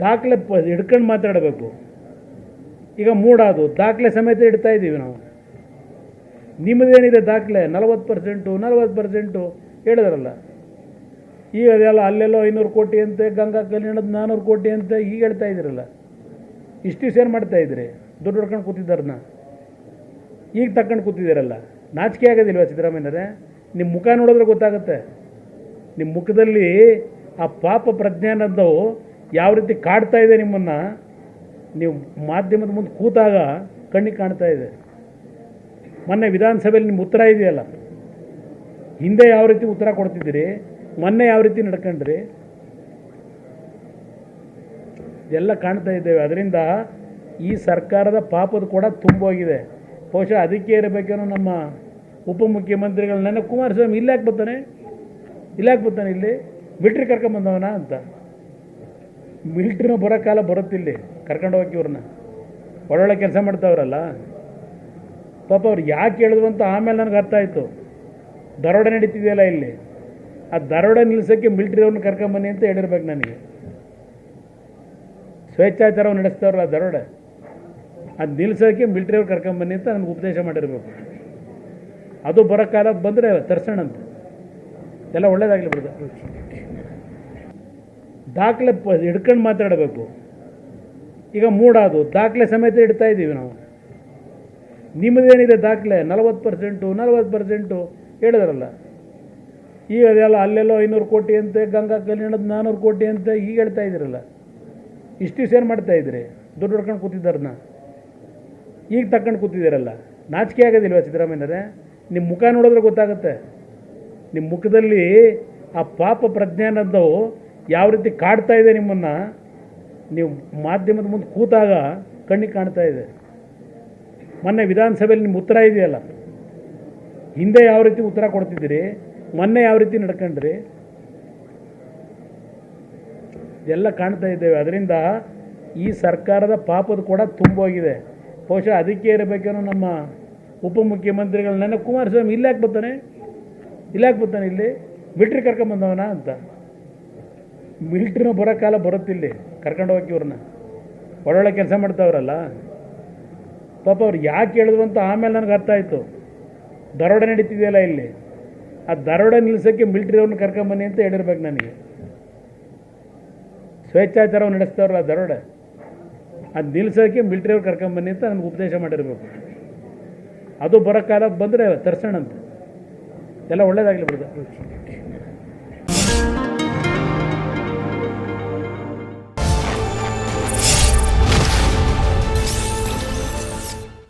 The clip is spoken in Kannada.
ದಾಖಲೆ ಪ ಹಿಡ್ಕೊಂಡು ಮಾತಾಡಬೇಕು. ಈಗ ಮೂಡಾದು, ದಾಖಲೆ ಸಮೇತ ಇಡ್ತಾ ಇದ್ದೀವಿ ನಾವು. ನಿಮ್ಮದೇನಿದೆ ದಾಖಲೆ? ನಲವತ್ತು ಪರ್ಸೆಂಟು ನಲವತ್ತು ಪರ್ಸೆಂಟು ಹೇಳಿದ್ರಲ್ಲ. ಈಗ ಅದೆಲ್ಲ ಅಲ್ಲೆಲ್ಲೋ ಐನೂರು ಕೋಟಿ ಅಂತೆ ಗಂಗಾ ಕಲ್ಯಾಣದ ನಾನ್ನೂರು ಕೋಟಿ ಅಂತೆ ಈಗ ಹೇಳ್ತಾ ಇದ್ದೀರಲ್ಲ. ಇಷ್ಟು ಸೇರ್ ಮಾಡ್ತಾ ಇದ್ರಿ? ದುಡ್ಡು ಹೊಡ್ಕೊಂಡು ಕೂತಿದ್ದಾರನ್ನ ಈಗ ತಕ್ಕೊಂಡು ಕೂತಿದ್ದೀರಲ್ಲ. ನಾಚಿಕೆ ಆಗೋದಿಲ್ವಾ ಸಿದ್ದರಾಮಯ್ಯನವರೇ? ನಿಮ್ಮ ಮುಖ ನೋಡಿದ್ರೆ ಗೊತ್ತಾಗುತ್ತೆ. ನಿಮ್ಮ ಮುಖದಲ್ಲಿ ಆ ಪಾಪ ಪ್ರಜ್ಞೆ ಅನ್ನೋದು ಯಾವ ರೀತಿ ಕಾಡ್ತಾ ಇದೆ ನಿಮ್ಮನ್ನು, ನೀವು ಮಾಧ್ಯಮದ ಮುಂದೆ ಕೂತಾಗ ಕಣ್ಣಿಗೆ ಕಾಣ್ತಾ ಇದೆ. ಮೊನ್ನೆ ವಿಧಾನಸಭೆಯಲ್ಲಿ ನಿಮ್ಮ ಉತ್ತರ ಇದೆಯಲ್ಲ? ಹಿಂದೆ ಯಾವ ರೀತಿ ಉತ್ತರ ಕೊಡ್ತಿದ್ದೀರಿ? ಮೊನ್ನೆ ಯಾವ ರೀತಿ ನಡ್ಕೊಂಡ್ರಿ? ಇದೆಲ್ಲ ಕಾಣ್ತಾ ಇದ್ದೇವೆ. ಅದರಿಂದ ಈ ಸರ್ಕಾರದ ಪಾಪದ ಕೂಡ ತುಂಬೋಗಿದೆ. ಬಹುಶಃ ಅದಕ್ಕೆ ಇರಬೇಕೇನೋ ನಮ್ಮ ಉಪಮುಖ್ಯಮಂತ್ರಿಗಳು. ನನ್ನ ಕುಮಾರಸ್ವಾಮಿ, ಇಲ್ಲಿ ಯಾಕೆ ಬರ್ತಾನೆ? ಇಲ್ಲಿ ಯಾಕೆ ಬರ್ತಾನೆ ಇಲ್ಲಿ? ಬಿಟ್ರಿ ಕರ್ಕೊಂಬಂದವನ ಅಂತ. ಮಿಲ್ಟ್ರಿನ ಬರೋ ಕಾಲ ಬರುತ್ತಿಲ್ಲಿ ಕರ್ಕೊಂಡು ಹೋಗಿ ಇವ್ರನ್ನ. ಒಳ್ಳೊಳ್ಳೆ ಕೆಲಸ ಮಾಡ್ತಾವ್ರಲ್ಲ. ಪಾಪ ಅವ್ರು ಯಾಕೆ ಹೇಳಿದ್ರು ಅಂತ ಆಮೇಲೆ ನನಗೆ ಅರ್ಥ ಆಯಿತು. ದರೋಡೆ ನಡೀತಿದೆಯಲ್ಲ ಇಲ್ಲಿ. ಆ ದರೋಡೆ ನಿಲ್ಲಿಸೋಕ್ಕೆ ಮಿಲ್ಟ್ರಿ ಅವ್ರನ್ನ ಕರ್ಕೊಂಬನ್ನಿ ಅಂತ ಹೇಳಿರ್ಬೇಕು ನನಗೆ. ಸ್ವೇಚ್ಛಾಚಾರವನ್ನು ನಡೆಸ್ತಾವ್ರಲ್ಲ ದರೋಡೆ. ಅದು ನಿಲ್ಲಿಸೋಕ್ಕೆ ಮಿಲ್ಟ್ರಿ ಅವ್ರು ಕರ್ಕೊಂಬನ್ನಿ ಅಂತ ನನಗೆ ಉಪದೇಶ ಮಾಡಿರ್ಬೇಕು. ಅದು ಬರೋ ಕಾಲ ಬಂದರೆ ಅಂತ ಎಲ್ಲ ಒಳ್ಳೇದಾಗಲಿ ಬಿಡ್ದ ದಾಖಲೆ ಪ, ಹಿಡ್ಕೊಂಡು ಮಾತಾಡಬೇಕು. ಈಗ ಮೂಡಾದು, ದಾಖಲೆ ಸಮೇತ ಇಡ್ತಾ ಇದ್ದೀವಿ ನಾವು. ನಿಮ್ಮದೇನಿದೆ ದಾಖಲೆ? ನಲವತ್ತು ಪರ್ಸೆಂಟು ನಲವತ್ತು ಪರ್ಸೆಂಟು ಹೇಳಿದ್ರಲ್ಲ. ಈಗ ಅದೆಲ್ಲ ಅಲ್ಲೆಲ್ಲೋ ಐನೂರು ಕೋಟಿ ಅಂತೆ, ಗಂಗಾ ಕಲ್ಯಾಣದ ನಾನ್ನೂರು ಕೋಟಿ ಅಂತೆ ಈಗ ಹೇಳ್ತಾ ಇದ್ದೀರಲ್ಲ. ಇಷ್ಟು ದಿವಸ ಏನು ಮಾಡ್ತಾ ಇದ್ರಿ ದುಡ್ಡು ಹೊಡ್ಕೊಂಡು ಕೂತಿದ್ದಾರನ್ನ ಈಗ ತಕ್ಕೊಂಡು ಕೂತಿದ್ದೀರಲ್ಲ. ನಾಚಿಕೆ ಆಗೋದಿಲ್ವ ಸಿದ್ದರಾಮಯ್ಯನವರೇ? ನಿಮ್ಮ ಮುಖ ನೋಡಿದ್ರೆ ಗೊತ್ತಾಗುತ್ತೆ. ನಿಮ್ಮ ಮುಖದಲ್ಲಿ ಆ ಪಾಪ ಪ್ರಜ್ಞೆ ಅನ್ನೋದು ಯಾವ ರೀತಿ ಕಾಡ್ತಾ ಇದೆ ನಿಮ್ಮನ್ನು, ನೀವು ಮಾಧ್ಯಮದ ಮುಂದೆ ಕೂತಾಗ ಕಣ್ಣಿಗೆ ಕಾಣ್ತಾ ಇದೆ. ಮೊನ್ನೆ ವಿಧಾನಸಭೆಯಲ್ಲಿ ನಿಮ್ಮ ಉತ್ತರ ಇದೆಯಲ್ಲ? ಹಿಂದೆ ಯಾವ ರೀತಿ ಉತ್ತರ ಕೊಡ್ತಿದ್ದೀರಿ? ಮೊನ್ನೆ ಯಾವ ರೀತಿ ನಡ್ಕೊಂಡ್ರಿ? ಇದೆಲ್ಲ ಕಾಣ್ತಾ ಇದ್ದೇವೆ. ಅದರಿಂದ ಈ ಸರ್ಕಾರದ ಪಾಪದ ಕೂಡ ತುಂಬೋಗಿದೆ. ಬಹುಶಃ ಅದಕ್ಕೆ ಇರಬೇಕೇನೋ ನಮ್ಮ ಉಪಮುಖ್ಯಮಂತ್ರಿಗಳು ನನಗೆ ಕುಮಾರಸ್ವಾಮಿ ಇಲ್ಲಿ ಯಾಕೆ ಬರ್ತಾನೆ? ಇಲ್ಲಿ ಯಾಕೆ ಬರ್ತಾನೆ ಇಲ್ಲಿ? ಬಿಟ್ರಿ ಕರ್ಕೊಂಬಂದವನ ಅಂತ. ಮಿಲ್ಟ್ರಿನ ಬರೋ ಕಾಲ ಬರುತ್ತಿಲ್ಲಿ ಕರ್ಕೊಂಡು ಹೋಗಿ ಇವ್ರನ್ನ. ಒಳ್ಳೊಳ್ಳೆ ಕೆಲಸ ಮಾಡ್ತಾವ್ರಲ್ಲ. ಪಾಪ ಅವ್ರು ಯಾಕೆ ಹೇಳಿದ್ರು ಅಂತ ಆಮೇಲೆ ನನಗೆ ಅರ್ಥ ಆಯಿತು. ದರೋಡೆ ನಡೀತಿದೆಯಲ್ಲ ಇಲ್ಲಿ. ಆ ದರೋಡೆ ನಿಲ್ಲಿಸೋಕ್ಕೆ ಮಿಲ್ಟ್ರಿ ಅವ್ರನ್ನ ಕರ್ಕೊಂಬನ್ನಿ ಅಂತ ಹೇಳಿರ್ಬೇಕು ನನಗೆ. ಸ್ವೇಚ್ಛಾಚಾರವನ್ನು ನಡೆಸ್ತಾವ್ರಲ್ಲ ದರೋಡೆ. ಅದು ನಿಲ್ಲಿಸೋಕ್ಕೆ ಮಿಲ್ಟ್ರಿ ಅವ್ರು ಕರ್ಕೊಂಬನ್ನಿ ಅಂತ ನನಗೆ ಉಪದೇಶ ಮಾಡಿರ್ಬೇಕು. ಅದು ಬರೋ ಕಾಲ ಬಂದರೆ ತರ್ಸೋಣಂತೆ. ಎಲ್ಲ ಒಳ್ಳೇದಾಗಲಿ ಬಿಡ್ದ